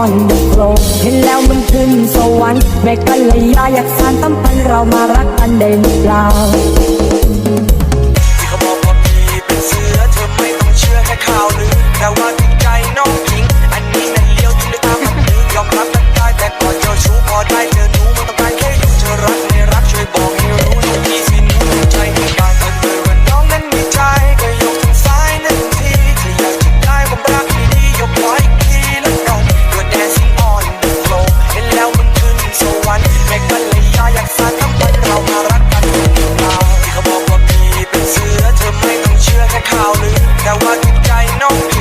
อนโลกเห็นแล้วมันขึ้นสวรรค์แม่กัลยาอยากสานตั้มพันเรามารักกันได้หรือเปล่า I know.